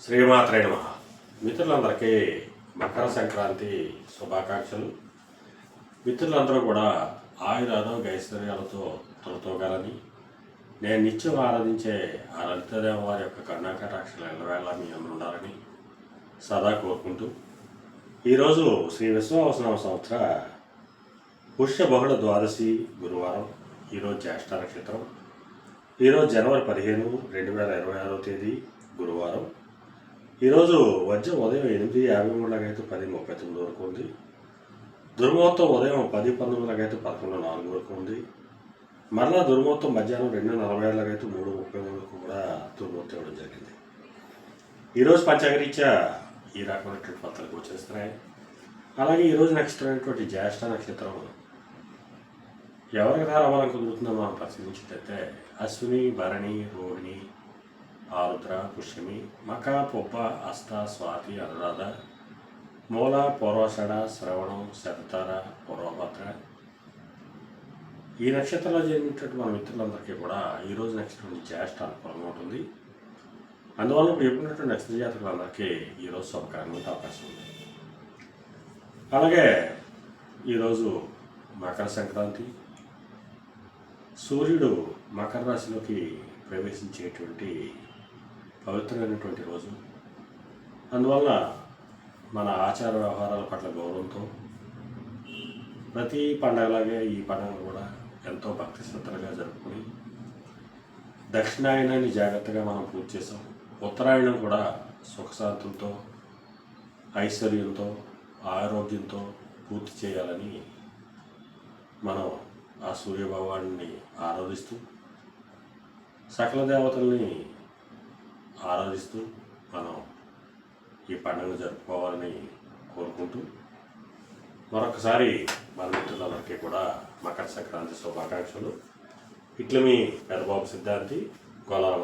శ్రీమాత్రే నమ. మిత్రులందరికీ మకర సంక్రాంతి శుభాకాంక్షలు. మిత్రులందరూ కూడా ఆయుర గైశ్వర్యాలతో తొలతోగాలని. నేను నిత్యం ఆరాధించే ఆ లలితదేవ వారి యొక్క కర్ణాకటాక్షలు ఎల్లవేళ మీ అందరూ ఉండాలని సదా కోరుకుంటూ. ఈరోజు శ్రీ విశ్వవసనామ సంవత్సర పుష్య బహుళ ద్వాదశి గురువారం ఈరోజు జ్యేష్ఠ నక్షత్రం. ఈరోజు జనవరి పదిహేను రెండు వేల ఇరవై ఆరో తేదీ గురువారం. ఈరోజు వజ్రం ఉదయం ఎనిమిది యాభై మూడులకైతే పది ముప్పై తొమ్మిది వరకు ఉంది. దుర్మోత్తం ఉదయం పది పంతొమ్మిదిలకైతే పదకొండు నాలుగు వరకు ఉంది. మరలా దుర్మోత్తం మధ్యాహ్నం రెండు నలభై ఏళ్ళకైతే మూడు ముప్పై వరకు కూడా దుర్మోత్తం ఇవ్వడం జరిగింది. ఈరోజు పంచాంగరీత్యా ఈ రకమైనటువంటి పత్రాలు వచ్చేస్తున్నాయి అలాగే ఈరోజు నక్షత్రం అయినటువంటి జ్యేష్ఠ నక్షత్రం ఎవరికి ధారావాలం కుదురుతుందో మనం పరిశీలించినట్లయితే అశ్విని భరణి రోహిణి ఆరుద్ర పుష్యమి మక పొప్ప అస్త స్వాతి అనురాధ మూల పూర్వషడ శ్రవణం శతతార పూర్వభద్ర. ఈ నక్షత్రంలో జరిగినటువంటి మన మిత్రులందరికీ కూడా ఈరోజు నక్షత్రం జ్యేష్ఠ అనుకూలంగా ఉంటుంది. అందువల్ల ఇప్పుడు చెప్పినటువంటి నక్షత్ర జాతకులందరికీ ఈరోజు శుభకరంగా అవకాశం ఉంది. అలాగే ఈరోజు మకర సంక్రాంతి. సూర్యుడు మకర రాశిలోకి ప్రవేశించేటువంటి పవిత్రమైనటువంటి రోజు. అందువల్ల మన ఆచార వ్యవహారాల పట్ల గౌరవంతో ప్రతి పండగలాగే ఈ పండుగ కూడా ఎంతో భక్తి శ్రద్ధలుగా జరుపుకుని దక్షిణాయనాన్ని జాగ్రత్తగా మనం పూర్తి చేసాం ఉత్తరాయణం కూడా సుఖశాంతులతో ఐశ్వర్యంతో ఆరోగ్యంతో పూర్తి చేయాలని మనం ఆ సూర్యభగవాన్ని ఆరాధిస్తూ సకల దేవతల్ని ఆరాధిస్తూ మనం ఈ పండుగ జరుపుకోవాలని కోరుకుంటూ మరొకసారి మన మిత్రులందరికీ కూడా మకర సంక్రాంతి శుభాకాంక్షలు. ఇట్ల మీ పెద్దబాబు సిద్ధాంతి గోలాల